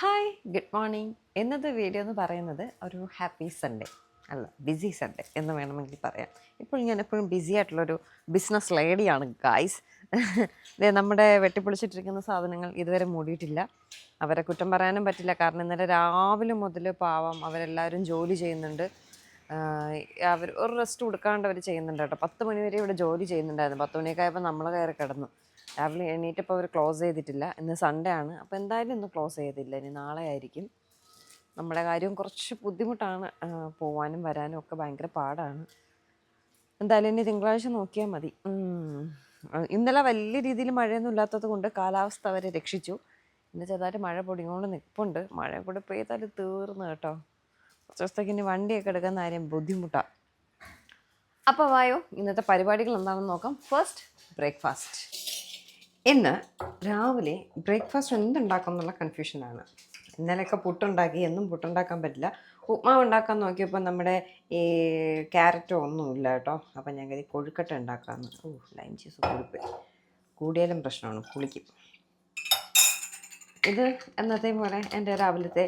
Hi good morning. ഇന്നത്തെ video എന്ന് പറയുന്നത് ഒരു ഹാപ്പി സൺഡേ അല്ല ബിസി സൺഡേ എന്ന് വേണമെങ്കിൽ പറയാം. ഇപ്പോൾ ഞാൻ എപ്പോഴും ബിസി ആയിട്ടുള്ളൊരു ബിസിനസ് ലേഡിയാണ് ഗായ്സ്. നമ്മുടെ വെട്ടിപ്പൊളിച്ചിട്ടിരിക്കുന്ന സാധനങ്ങൾ ഇതുവരെ മൂടിയിട്ടില്ല. അവരെ കുറ്റം പറയാനും പറ്റില്ല. കാരണം ഇന്നലെ രാവിലെ മുതൽ പാവം അവരെല്ലാവരും ജോലി ചെയ്യുന്നുണ്ട്. അവർ ഒരു റെസ്റ്റ് കൊടുക്കാണ്ട് അവർ ചെയ്യുന്നുണ്ട് കേട്ടോ. പത്ത് മണി വരെ ഇവിടെ ജോലി ചെയ്യുന്നുണ്ടായിരുന്നു. പത്ത് മണിയൊക്കെ ആയപ്പോൾ നമ്മൾ കയറി കിടന്നു. രാവിലെ എണീറ്റപ്പോൾ അവർ ക്ലോസ് ചെയ്തിട്ടില്ല. ഇന്ന് സൺഡേ ആണ്. അപ്പോൾ എന്തായാലും ഇന്ന് ക്ലോസ് ചെയ്തില്ല. ഇനി നാളെ ആയിരിക്കും. നമ്മുടെ കാര്യം കുറച്ച് ബുദ്ധിമുട്ടാണ് പോവാനും വരാനും ഒക്കെ ഭയങ്കര പാടാണ്. എന്തായാലും ഇനി തിങ്കളാഴ്ച നോക്കിയാൽ മതി. ഇന്നലെ വലിയ രീതിയിൽ മഴയൊന്നും ഇല്ലാത്തത് കൊണ്ട് കാലാവസ്ഥ അവരെ രക്ഷിച്ചു. ഇന്ന് ചെറുതായിട്ട് മഴ പൊടിങ്ങോണ്ട് നിൽപ്പുണ്ട് മഴ കൂടെ പെയ്താൽ തീർന്നു കേട്ടോ. കുറച്ച് ദിവസത്തേക്ക് ഇനി വണ്ടിയൊക്കെ എടുക്കുന്ന കാര്യം ബുദ്ധിമുട്ടാണ് അപ്പോൾ വായോ ഇന്നത്തെ പരിപാടികൾ എന്താണെന്ന് നോക്കാം. ഫസ്റ്റ് ബ്രേക്ക്ഫാസ്റ്റ് ഇന്ന് രാവിലെ ബ്രേക്ക്ഫാസ്റ്റ് എന്തുണ്ടാക്കും എന്നുള്ള കൺഫ്യൂഷനാണ് ഇന്നലെയൊക്കെ പുട്ടുണ്ടാക്കി എന്നും പുട്ടുണ്ടാക്കാൻ പറ്റില്ല. ഉപ്മാവ് ഉണ്ടാക്കാൻ നോക്കിയപ്പോൾ നമ്മുടെ ഈ ക്യാരറ്റോ ഒന്നുമില്ല കേട്ടോ. അപ്പോൾ ഞാൻ കരുതി കൊഴുക്കട്ട ഉണ്ടാക്കാമെന്ന് ഓ ലൈം ചീസ് കൂടിപ്പോയി കൂടിയാലും പ്രശ്നമാണ് പുളിക്കും. ഇത് എന്നത്തെ പോലെ എന്റെ രാവിലത്തെ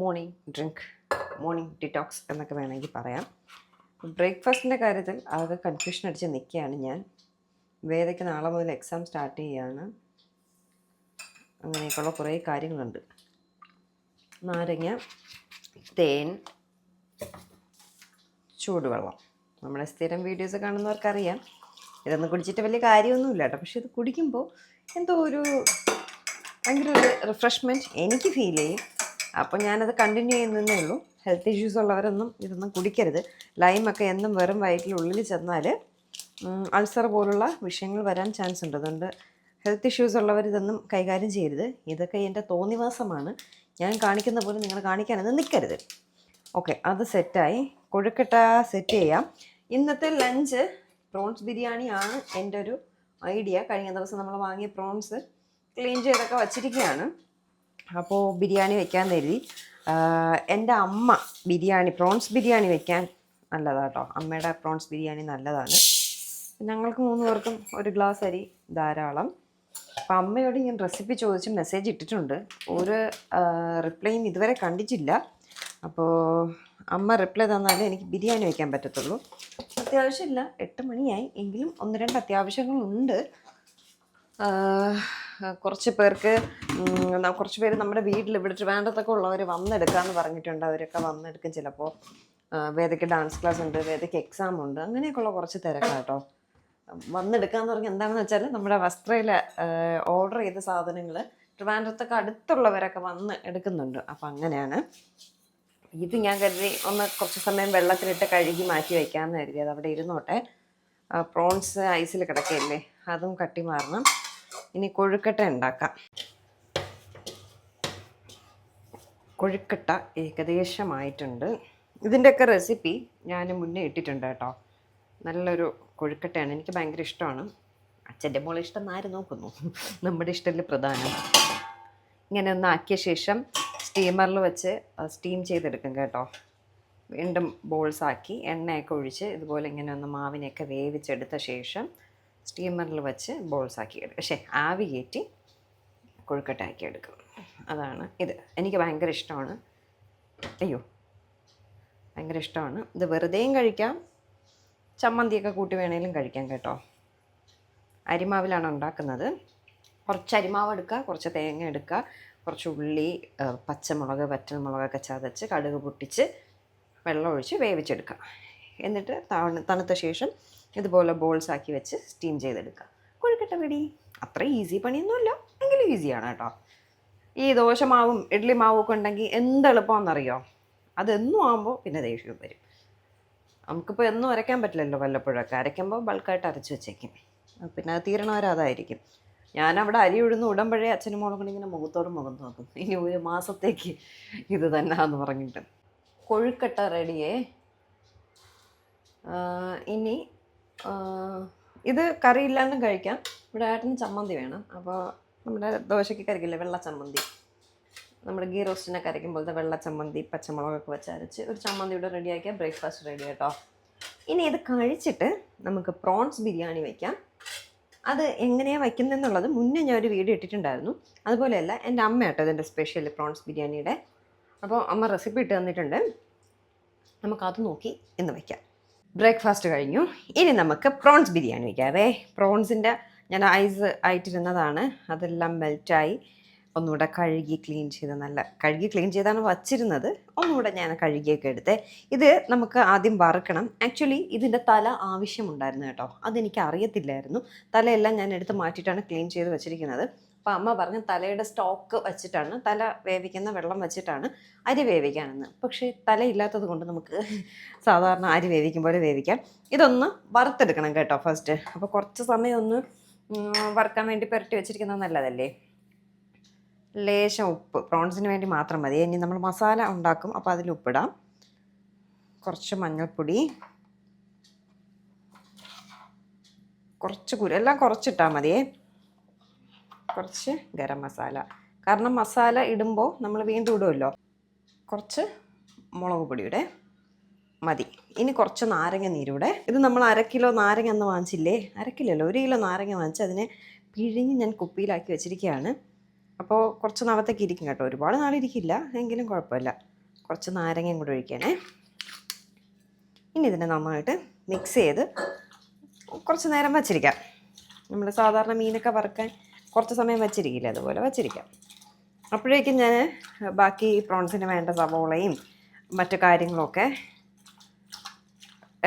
മോർണിംഗ് ഡ്രിങ്ക് മോർണിംഗ് ഡിറ്റോക്സ് എന്നൊക്കെ വേണമെങ്കിൽ പറയാം. ബ്രേക്ക്ഫാസ്റ്റിന്റെ കാര്യത്തിൽ ആകെ കൺഫ്യൂഷൻ അടിച്ച് നിൽക്കുകയാണ് ഞാൻ. വേദയ്ക്ക് നാളെ മുതൽ എക്സാം സ്റ്റാർട്ട് ചെയ്യുകയാണ് അങ്ങനെയൊക്കെയുള്ള കുറേ കാര്യങ്ങളുണ്ട്. നാരങ്ങ തേൻ ചൂടുവെള്ളം. നമ്മുടെ സ്ഥിരം വീഡിയോസ് കാണുന്നവർക്കറിയാം. ഇതൊന്നും കുടിച്ചിട്ട് വലിയ കാര്യമൊന്നുമില്ല കേട്ടോ. പക്ഷെ ഇത് കുടിക്കുമ്പോൾ എന്തോ ഒരു ഭയങ്കര ഒരു റിഫ്രഷ്മെന്റ് എനിക്ക് ഫീൽ ചെയ്യും. അപ്പോൾ ഞാനത് കണ്ടിന്യൂ ചെയ്യുന്നതേ ഉള്ളൂ. ഹെൽത്ത് ഇഷ്യൂസ് ഉള്ളവരൊന്നും ഇതൊന്നും കുടിക്കരുത്. ലൈമൊക്കെ എന്നും വെറും വയറ്റിലുള്ളിൽ ചെന്നാൽ അൾസർ പോലുള്ള വിഷയങ്ങൾ വരാൻ ചാൻസ് ഉണ്ട്. അതുകൊണ്ട് ഹെൽത്ത് ഇഷ്യൂസ് ഉള്ളവർ ഇതൊന്നും കൈകാര്യം ചെയ്യരുത്. ഇതൊക്കെ എന്റെ തോന്നിവാസമാണ്. ഞാൻ കാണിക്കുന്ന പോലെ നിങ്ങൾ കാണിക്കാനൊന്നും നിൽക്കരുത്. ഓക്കെ അത് സെറ്റായി കൊഴുക്കട്ട സെറ്റ് ചെയ്യാം. ഇന്നത്തെ ലഞ്ച് പ്രോൺസ് ബിരിയാണി ആണ് എന്റെ ഒരു ഐഡിയ കഴിഞ്ഞ ദിവസം നമ്മൾ വാങ്ങിയ പ്രോൺസ് ക്ലീൻ ചെയ്തൊക്കെ വച്ചിരിക്കുകയാണ്. അപ്പോൾ ബിരിയാണി വെക്കാൻ കരുതി. എന്റെ അമ്മ ബിരിയാണി പ്രോൺസ് ബിരിയാണി വെക്കാൻ നല്ലതാട്ടോ. അമ്മയുടെ പ്രോൺസ് ബിരിയാണി നല്ലതാണ്. ഞങ്ങൾക്ക് മൂന്ന് പേർക്കും ഒരു ഗ്ലാസ് അരി ധാരാളം. അപ്പം അമ്മയോട് ഞാൻ റെസിപ്പി ചോദിച്ച് മെസ്സേജ് ഇട്ടിട്ടുണ്ട്. ഒരു റിപ്ലൈയും ഇതുവരെ കണ്ടിട്ടില്ല. അപ്പോൾ അമ്മ റിപ്ലൈ തന്നാലേ എനിക്ക് ബിരിയാണി വയ്ക്കാൻ പറ്റത്തുള്ളൂ. അത്യാവശ്യമില്ല എട്ട് മണിയായി. എങ്കിലും ഒന്ന് രണ്ട് അത്യാവശ്യങ്ങളുണ്ട്. കുറച്ച് പേർക്ക് കുറച്ച് പേര് നമ്മുടെ വീട്ടിൽ ഇവിടെ ട്രിവാൻഡ്രത്തൊക്കെ ഉള്ളവർ വന്നെടുക്കാമെന്ന് പറഞ്ഞിട്ടുണ്ട്. അവരൊക്കെ വന്നെടുക്കും ചിലപ്പോൾ വേദയ്ക്ക് ഡാൻസ് ക്ലാസ് ഉണ്ട് വേദയ്ക്ക് എക്സാം ഉണ്ട്. അങ്ങനെയൊക്കെയുള്ള കുറച്ച് തിരക്കാട്ടോ. വന്നെടുക്കാന്ന് പറഞ്ഞാൽ എന്താണെന്ന് വെച്ചാൽ നമ്മുടെ വസ്ത്രയിൽ ഓർഡർ ചെയ്ത സാധനങ്ങൾ ട്രിവാൻഡ്രത്തൊക്കെ അടുത്തുള്ളവരൊക്കെ വന്ന് എടുക്കുന്നുണ്ട്. അപ്പം അങ്ങനെയാണ്. ഇത് ഞാൻ കരുതി ഒന്ന് കുറച്ച് സമയം വെള്ളത്തിലിട്ട് കഴുകി മാറ്റി വയ്ക്കാമെന്ന് കരുതി. അത് അവിടെ ഇരുന്നോട്ടെ. പ്രോൺസ് ഐസിൽ കിടക്കയില്ലേ? അതും കട്ടി മാറണം. ഇനി കൊഴുക്കട്ട ഉണ്ടാക്കാം. കൊഴുക്കട്ട ഏകദേശമായിട്ടുണ്ട്. ഇതിന്റെയൊക്കെ റെസിപ്പി ഞാൻ മുന്നേ ഇട്ടിട്ടുണ്ട് കേട്ടോ. നല്ലൊരു കൊഴുക്കട്ടയാണ് എനിക്ക് ഭയങ്കര ഇഷ്ടമാണ്. അച്ഛന്റെ മോളെ ഇഷ്ടം ആര് നോക്കുന്നു? നമ്മുടെ ഇഷ്ടത്തിൽ പ്രധാനം. ഇങ്ങനെ ഒന്ന് ആക്കിയ ശേഷം സ്റ്റീമറിൽ വെച്ച് സ്റ്റീം ചെയ്തെടുക്കും കേട്ടോ. വീണ്ടും ബോൾസ് ആക്കി എണ്ണയൊക്കെ ഒഴിച്ച് ഇതുപോലെ ഇങ്ങനെ ഒന്ന് മാവിനെയൊക്കെ വേവിച്ചെടുത്ത ശേഷം സ്റ്റീമറിൽ വെച്ച് ബോൾസ് ആക്കി എടുക്കും. പക്ഷേ ആവി കയറ്റി കൊഴുക്കട്ടാക്കി എടുക്കും. അതാണ് ഇത്. എനിക്ക് ഭയങ്കര ഇഷ്ടമാണ്. അയ്യോ. ഭയങ്കര ഇഷ്ടമാണ്. ഇത് വെറുതെയും കഴിക്കാം. ചമ്മന്തിയൊക്കെ കൂട്ടി വേണേലും കഴിക്കാം കേട്ടോ. അരിമാവിലാണ് ഉണ്ടാക്കുന്നത്. കുറച്ച് അരിമാവ് എടുക്കുക കുറച്ച് തേങ്ങ എടുക്കുക കുറച്ച് ഉള്ളി പച്ചമുളക് വറ്റൽമുളകൊക്കെ ചതച്ച് കടുക് പൊട്ടിച്ച് വെള്ളം ഒഴിച്ച് വേവിച്ചെടുക്കുക. എന്നിട്ട് തണു തണുത്ത ശേഷം ഇതുപോലെ ബോൾസ് ആക്കി വെച്ച് സ്റ്റീം ചെയ്തെടുക്കുക. കൊഴുക്കട്ട പിടി. അത്ര ഈസി പണിയൊന്നുമല്ല. എങ്കിലും ഈസിയാണ് കേട്ടോ. ഈ ദോശമാവും ഇഡ്ഡലി മാവും ഒക്കെ ഉണ്ടെങ്കിൽ എന്ത് എളുപ്പമാണെന്നറിയോ അതെന്നും ആകുമ്പോൾ പിന്നെ ദേഷ്യവും വരും. നമുക്കിപ്പോൾ എന്നും അരയ്ക്കാൻ പറ്റില്ലല്ലോ വല്ലപ്പോഴൊക്കെ. അരയ്ക്കുമ്പോൾ ബൾക്കായിട്ട് അരച്ച് വെച്ചേക്കും. പിന്നെ അത് തീരണവരെ അതായിരിക്കും. ഞാനവിടെ അരി ഉഴുന്ന് ഉടമ്പഴേ അച്ഛനും മോളും കൂടി ഇങ്ങനെ മുഖത്തോടും മുഖം നോക്കും. ഇനി ഒരു മാസത്തേക്ക് ഇത് തന്നെയാന്ന് പറഞ്ഞിട്ട്. കൊഴുക്കട്ട റെഡിയേ. ഇനി ഇത് കറിയില്ലാണ്ടും കഴിക്കാം. ഇവിടെ ഏട്ടന് ചമ്മന്തി വേണം. അപ്പോൾ നമ്മുടെ ദോശയ്ക്ക് കറിക്കില്ലേ വെള്ള ചമ്മന്തി. നമ്മുടെ ഗീ റോസ്റ്റിനൊക്കെ അരയ്ക്കുമ്പോഴത്തെ വെള്ള ചമ്മന്തി പച്ചമുളകൊക്കെ വെച്ച് അരച്ച് ഒരു ചമ്മന്തി ഇവിടെ റെഡിയാക്കിയാൽ ബ്രേക്ക്ഫാസ്റ്റ് റെഡി കേട്ടോ ഇനി ഇത് കഴിച്ചിട്ട് നമുക്ക് പ്രോൺസ് ബിരിയാണി വയ്ക്കാം അത് എങ്ങനെയാണ് വയ്ക്കുന്നതെന്നുള്ളത് മുന്നേ ഞാൻ ഒരു വീഡിയോ ഇട്ടിട്ടുണ്ടായിരുന്നു. അതുപോലെയല്ല എന്റെ അമ്മ കേട്ടോ ഇതിന്റെ സ്പെഷ്യൽ പ്രോൺസ് ബിരിയാണിയുടെ. അപ്പോൾ അമ്മ റെസിപ്പി ഇട്ട് തന്നിട്ടുണ്ട്. നമുക്കത് നോക്കി ഇന്ന് വയ്ക്കാം ബ്രേക്ക്ഫാസ്റ്റ് കഴിഞ്ഞു. ഇനി നമുക്ക് പ്രോൺസ് ബിരിയാണി വയ്ക്കാവേ പ്രോൺസിന്റെ ഞാൻ ഐസ് ആയിട്ടിരുന്നതാണ്. അതെല്ലാം മെൽറ്റായി ഒന്നുകൂടെ കഴുകി ക്ലീൻ ചെയ്ത് നല്ല കഴുകി ക്ലീൻ ചെയ്താണ് വച്ചിരുന്നത്. ഒന്നുകൂടെ ഞാൻ കഴുകിയൊക്കെ എടുത്തേ. ഇത് നമുക്ക് ആദ്യം വറുക്കണം. ആക്ച്വലി ഇതിന്റെ തല ആവശ്യമുണ്ടായിരുന്നു കേട്ടോ. അതെനിക്ക് അറിയത്തില്ലായിരുന്നു. തലയെല്ലാം ഞാൻ എടുത്ത് മാറ്റിയിട്ടാണ് ക്ലീൻ ചെയ്ത് വെച്ചിരിക്കുന്നത്. അപ്പോൾ അമ്മ പറഞ്ഞ തലയുടെ സ്റ്റോക്ക് വെച്ചിട്ടാണ് തല വേവിക്കുന്ന വെള്ളം വെച്ചിട്ടാണ് അരി വേവിക്കാനെന്ന്. പക്ഷേ തലയില്ലാത്തത് കൊണ്ട് നമുക്ക് സാധാരണ അരി വേവിക്കും പോലെ വേവിക്കാം. ഇതൊന്ന് വറുത്തെടുക്കണം കേട്ടോ ഫസ്റ്റ് അപ്പോൾ കുറച്ച് സമയം ഒന്ന് വറുക്കാൻ വേണ്ടി പുരട്ടി വെച്ചിരിക്കുന്നത് നല്ലതല്ലേ? ലേശം ഉപ്പ് പ്രോൺസിന് വേണ്ടി മാത്രം മതി. ഇനി നമ്മൾ മസാല ഉണ്ടാക്കും. അപ്പോൾ അതിൽ ഉപ്പിടാം. കുറച്ച് മഞ്ഞൾപ്പൊടി. കുറച്ച് കുരു എല്ലാം കുറച്ചിട്ടാൽ മതിയേ കുറച്ച് ഗരം മസാല. കാരണം മസാല ഇടുമ്പോൾ നമ്മൾ വീണ്ടും ഇടുമല്ലോ കുറച്ച് മുളക് പൊടിയുടെ മതി. ഇനി കുറച്ച് നാരങ്ങ നീരൂടെ. ഇത് നമ്മൾ അര കിലോ നാരങ്ങ അന്ന് വാങ്ങിച്ചില്ലേ? അര കിലോ അല്ല ഒരു കിലോ നാരങ്ങ വാങ്ങിച്ച് അതിനെ പിഴിഞ്ഞ് ഞാൻ കുപ്പിയിലാക്കി വെച്ചിരിക്കുകയാണ്. അപ്പോൾ കുറച്ച് നാളത്തേക്ക് ഇരിക്കും കേട്ടോ. ഒരുപാട് നാളിരിക്കില്ല എങ്കിലും കുഴപ്പമില്ല. കുറച്ച് നാരങ്ങയും കൂടെ ഒഴിക്കണേ ഇനി ഇതിനെ നന്നായിട്ട് മിക്സ് ചെയ്ത് കുറച്ച് നേരം വച്ചിരിക്കാം. നമ്മൾ സാധാരണ മീനൊക്കെ വറുക്കാൻ കുറച്ച് സമയം വച്ചിരിക്കില്ല? അതുപോലെ വച്ചിരിക്കാം. അപ്പോഴേക്കും ഞാൻ ബാക്കി പ്രോൺസിന് വേണ്ട സവോളയും മറ്റു കാര്യങ്ങളൊക്കെ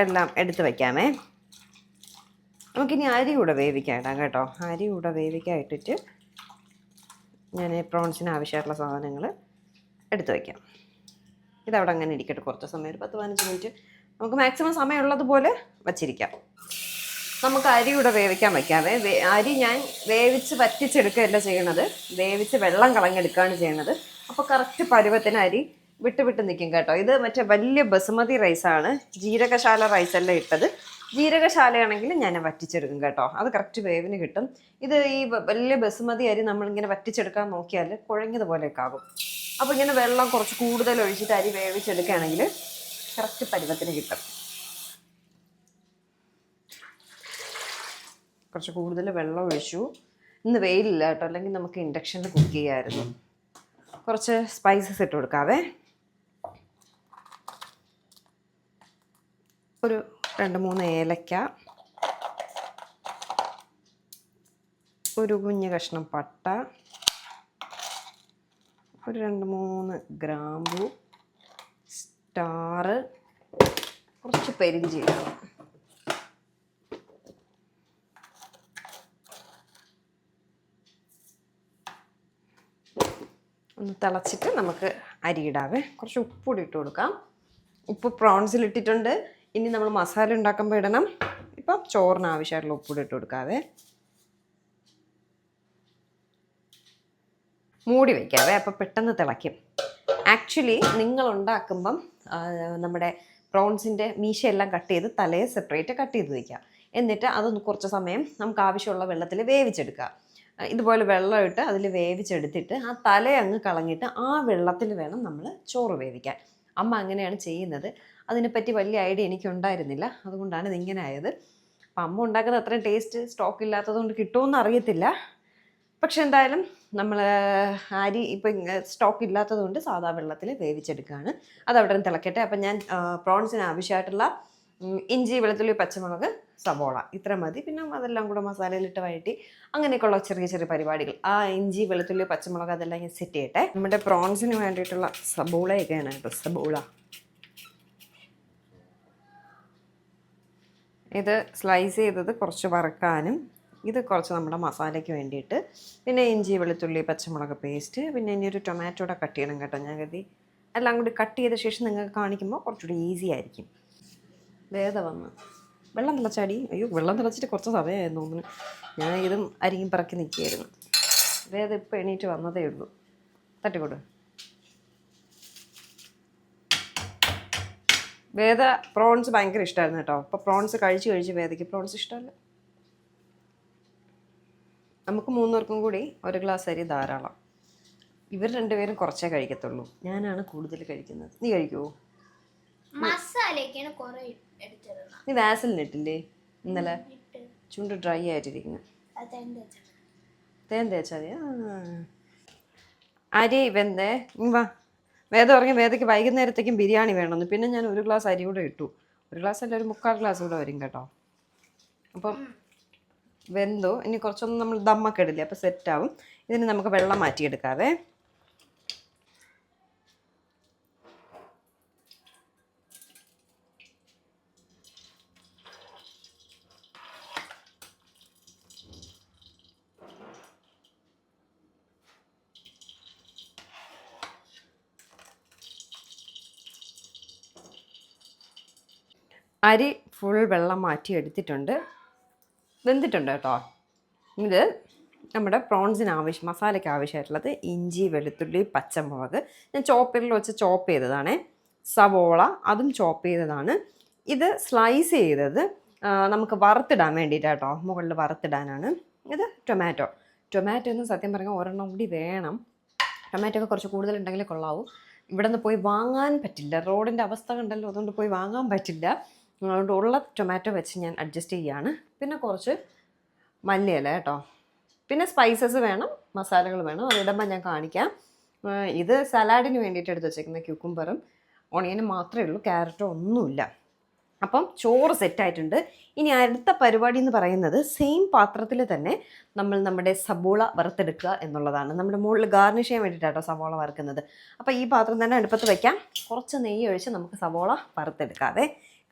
എല്ലാം എടുത്ത് വയ്ക്കാമേ നമുക്കിനി അരി കൂടെ വേവിക്കാം കേട്ടോ. അരി കൂടെ വേവിക്കാൻ ഇട്ടിട്ട് ഞാൻ പ്രോൺസിന് ആവശ്യമായിട്ടുള്ള സാധനങ്ങൾ എടുത്തു വയ്ക്കാം. ഇതവിടെ അങ്ങനെ ഇരിക്കട്ടെ. കുറച്ച് സമയം ഒരു പത്ത് പതിനഞ്ച് മിനിറ്റ്. നമുക്ക് മാക്സിമം സമയമുള്ളതുപോലെ വച്ചിരിക്കാം. നമുക്ക് അരി കൂടെ വേവിക്കാൻ വയ്ക്കാവേ അരി ഞാൻ വേവിച്ച് വറ്റിച്ചെടുക്കുകയല്ല ചെയ്യണത്. വേവിച്ച് വെള്ളം കളഞ്ഞെടുക്കുകയാണ് ചെയ്യണത്. അപ്പോൾ കറക്റ്റ് പരുവത്തിന് അരി വിട്ട് വിട്ട് നിൽക്കും കേട്ടോ. ഇത് മറ്റേ വലിയ ബസുമതി റൈസാണ് ജീരകശാല റൈസല്ല ഇട്ടത്. ജീരകശാലയാണെങ്കിൽ ഞാൻ വറ്റിച്ചെടുക്കും കേട്ടോ. അത് കറക്റ്റ് വേവിന് കിട്ടും. ഇത് ഈ വലിയ ബസുമതി അരി നമ്മളിങ്ങനെ വറ്റിച്ചെടുക്കാൻ നോക്കിയാൽ കുഴഞ്ഞതുപോലെയൊക്കെ ആകും. അപ്പോൾ ഇങ്ങനെ വെള്ളം കുറച്ച് കൂടുതൽ ഒഴിച്ചിട്ട് അരി വേവിച്ചെടുക്കുകയാണെങ്കിൽ കറക്റ്റ് പരുവത്തിന് കിട്ടും. കുറച്ച് കൂടുതൽ വെള്ളം ഒഴിച്ചു. ഇന്ന് വെയിലില്ല കേട്ടോ. അല്ലെങ്കിൽ നമുക്ക് ഇൻഡക്ഷനിൽ കുക്ക് ചെയ്യാമായിരുന്നു കുറച്ച് സ്പൈസസ് ഇട്ട് കൊടുക്കാവേ. ഒരു രണ്ട് മൂന്ന് ഏലക്ക. ഒരു കുഞ്ഞ് കഷ്ണം പട്ട. ഒരു രണ്ട് മൂന്ന് ഗ്രാമ്പു. സ്റ്റാറ്. കുറച്ച് പെരിഞ്ചീരകം. ഒന്ന് തിളച്ചിട്ട് നമുക്ക് അരിയിടാവേ. കുറച്ച് ഉപ്പ് കൂടി ഇട്ട് കൊടുക്കാം. ഉപ്പ് പ്രോൺസിൽ ഇട്ടിട്ടുണ്ട് ഇനി നമ്മൾ മസാല ഉണ്ടാക്കുമ്പോൾ ഇടണം. ഇപ്പം ചോറിന് ആവശ്യമായിട്ടുള്ള ഉപ്പ് കൂടി ഇട്ട് കൊടുക്കാതെ. മൂടി വയ്ക്കാവേ അപ്പോൾ പെട്ടെന്ന് തിളയ്ക്കും. ആക്ച്വലി നിങ്ങൾ ഉണ്ടാക്കുമ്പം നമ്മുടെ പ്രോൺസിന്റെ മീശയെല്ലാം കട്ട് ചെയ്ത് തലയെ സെപ്പറേറ്റ് കട്ട് ചെയ്ത് വയ്ക്കുക എന്നിട്ട് അതൊന്ന് കുറച്ച് സമയം നമുക്ക് ആവശ്യമുള്ള വെള്ളത്തിൽ വേവിച്ചെടുക്കുക. ഇതുപോലെ വെള്ളം ഇട്ട് അതിൽ വേവിച്ചെടുത്തിട്ട് ആ തല അങ്ങ് കളഞ്ഞിട്ട് ആ വെള്ളത്തിൽ വേണം നമ്മൾ ചോറ് വേവിക്കാൻ. അമ്മ അങ്ങനെയാണ് ചെയ്യുന്നത്. അതിനെപ്പറ്റി വലിയ ഐഡിയ എനിക്ക് ഉണ്ടായിരുന്നില്ല അതുകൊണ്ടാണ് ഇതിങ്ങനെ ആയത് അപ്പം അമ്മ ഉണ്ടാക്കുന്ന അത്രയും ടേസ്റ്റ് സ്റ്റോക്ക് ഇല്ലാത്തതുകൊണ്ട് കിട്ടുമെന്ന് അറിയത്തില്ല. പക്ഷെ എന്തായാലും നമ്മൾ അരി ഇപ്പം സ്റ്റോക്ക് ഇല്ലാത്തതുകൊണ്ട് സാധാ വെള്ളത്തിൽ വേവിച്ചെടുക്കുകയാണ് അത് അവിടെ നിന്ന് തിളക്കട്ടെ. അപ്പം ഞാൻ പ്രോൺസിന് ആവശ്യമായിട്ടുള്ള ഇഞ്ചി വെളുത്തുള്ളി പച്ചമുളക് സവോള ഇത്ര മതി. പിന്നെ അതെല്ലാം കൂടെ മസാലയിലിട്ട് വഴറ്റി അങ്ങനെയൊക്കെയുള്ള ചെറിയ ചെറിയ പരിപാടികൾ. ആ ഇഞ്ചി വെളുത്തുള്ളി പച്ചമുളക് അതെല്ലാം ഞാൻ സെറ്റ് ചെയ്യട്ടെ. നമ്മുടെ പ്രോൺസിന് വേണ്ടിയിട്ടുള്ള സബോളയൊക്കെയാണ് കേട്ടോ. സബോള. ഇത് സ്ലൈസ് ചെയ്തത് കുറച്ച് വറുക്കാനും ഇത് കുറച്ച് നമ്മുടെ മസാലയ്ക്ക് വേണ്ടിയിട്ട്. പിന്നെ ഇഞ്ചി വെളുത്തുള്ളി പച്ചമുളക് പേസ്റ്റ് പിന്നെ ഇനി ഒരു ടൊമാറ്റോടെ കട്ട് ചെയ്യണം കേട്ടോ ഞാൻ കരുതി. എല്ലാം കൂടി കട്ട് ചെയ്ത ശേഷം നിങ്ങൾക്ക് കാണിക്കുമ്പോൾ കുറച്ചുകൂടി ഈസി ആയിരിക്കും. വേദ വന്ന്. വെള്ളം തിളച്ചാടി. അയ്യോ വെള്ളം തിളച്ചിട്ട് കുറച്ച് സമയമായിരുന്നു തോന്നുന്നു. ഞാൻ ഇതും അരിയും പറക്കി നിൽക്കുകയായിരുന്നു. വേദ ഇപ്പോൾ എണീറ്റ് വന്നതേ ഉള്ളൂ. തട്ടിക്കൊടു. വേദ പ്രോൺസ് ഭയങ്കര ഇഷ്ടമായിരുന്നു കേട്ടോ. അപ്പോൾ പ്രോൺസ് കഴിച്ച് കഴിച്ച് വേദയ്ക്ക് പ്രോൺസ് ഇഷ്ടമല്ല. നമുക്ക് മൂന്നുപേർക്കും കൂടി ഒരു ഗ്ലാസ് അരി ധാരാളം. ഇവർ രണ്ടുപേരും കുറച്ചേ കഴിക്കത്തുള്ളൂ. ഞാനാണ് കൂടുതൽ കഴിക്കുന്നത്. നീ കഴിക്കുമോ നീ വാസലിനിട്ടില്ലേ ഇന്നലെ ചുണ്ട് ഡ്രൈ ആയിട്ടിരിക്കുന്നു. തേൻ തേച്ചാൽ മതി. അരി വെന്തേ വാ. വേദം ഇറങ്ങി വേദയ്ക്ക് വൈകുന്നേരത്തേക്കും ബിരിയാണി വേണമെന്ന്. പിന്നെ ഞാൻ ഒരു ഗ്ലാസ് അരി കൂടെ ഇട്ടു. ഒരു ഗ്ലാസ് അല്ല ഒരു മുക്കാൽ ഗ്ലാസ് കൂടെ വരും കേട്ടോ. അപ്പം വെന്തോ ഇനി കുറച്ചൊന്നും നമ്മൾ ദമ്മൊക്കെ ഇടില്ലേ അപ്പോൾ സെറ്റാവും ഇതിന് നമുക്ക് വെള്ളം മാറ്റിയെടുക്കാവേ. അരി ഫുൾ വെള്ളം മാറ്റി എടുത്തിട്ടുണ്ട്. വെന്തിട്ടുണ്ട് കേട്ടോ. ഇത് നമ്മുടെ പ്രോൺസിന് ആവശ്യം മസാലയ്ക്ക് ആവശ്യമായിട്ടുള്ളത് ഇഞ്ചി വെളുത്തുള്ളി പച്ചമുളക്. ഞാൻ ചോപ്പറിൽ വെച്ച് ചോപ്പ് ചെയ്തതാണ്. സവോള അതും ചോപ്പ് ചെയ്തതാണ്. ഇത് സ്ലൈസ് ചെയ്തത് നമുക്ക് വറുത്തിടാൻ വേണ്ടിയിട്ട് കേട്ടോ. മുകളിൽ വറുത്തിടാനാണ്. ഇത് ടൊമാറ്റോ ടൊമാറ്റോ എന്ന് സത്യം പറഞ്ഞാൽ ഒരെണ്ണം കൂടി വേണം. ടൊമാറ്റോ ഒക്കെ കുറച്ച് കൂടുതലുണ്ടെങ്കിൽ കൊള്ളാവൂ. ഇവിടെ നിന്ന് പോയി വാങ്ങാൻ പറ്റില്ല. റോഡിന്റെ അവസ്ഥ കണ്ടല്ലോ. അതുകൊണ്ട് പോയി വാങ്ങാൻ പറ്റില്ല. അതുകൊണ്ട് ഉള്ള ടൊമാറ്റോ വെച്ച് ഞാൻ അഡ്ജസ്റ്റ് ചെയ്യാണ്. പിന്നെ കുറച്ച് മല്ലിയില കേട്ടോ. പിന്നെ സ്പൈസസ് വേണം മസാലകൾ വേണം. അതിടുമ്പോൾ ഞാൻ കാണിക്കാം. ഇത് സലാഡിന് വേണ്ടിയിട്ട് എടുത്ത് വെച്ചേക്കുന്ന ക്യൂക്കുംബറും ഓണിയനും മാത്രമേ ഉള്ളൂ ക്യാരറ്റോ ഒന്നുമില്ല. അപ്പം ചോറ് സെറ്റായിട്ടുണ്ട് ഇനി അടുത്ത പരിപാടി എന്ന് പറയുന്നത് സെയിം പാത്രത്തിൽ തന്നെ നമ്മൾ നമ്മുടെ സബോള വറുത്തെടുക്കുക എന്നുള്ളതാണ്. നമ്മുടെ മുകളിൽ ഗാർണിഷ് ചെയ്യാൻ വേണ്ടിയിട്ടാട്ടോ സവോള വറുക്കുന്നത്. അപ്പോൾ ഈ പാത്രം തന്നെ അടുപ്പത്ത് വയ്ക്കാം കുറച്ച് നെയ്യ് ഒഴിച്ച് നമുക്ക് സവോള വറുത്തെടുക്കാതെ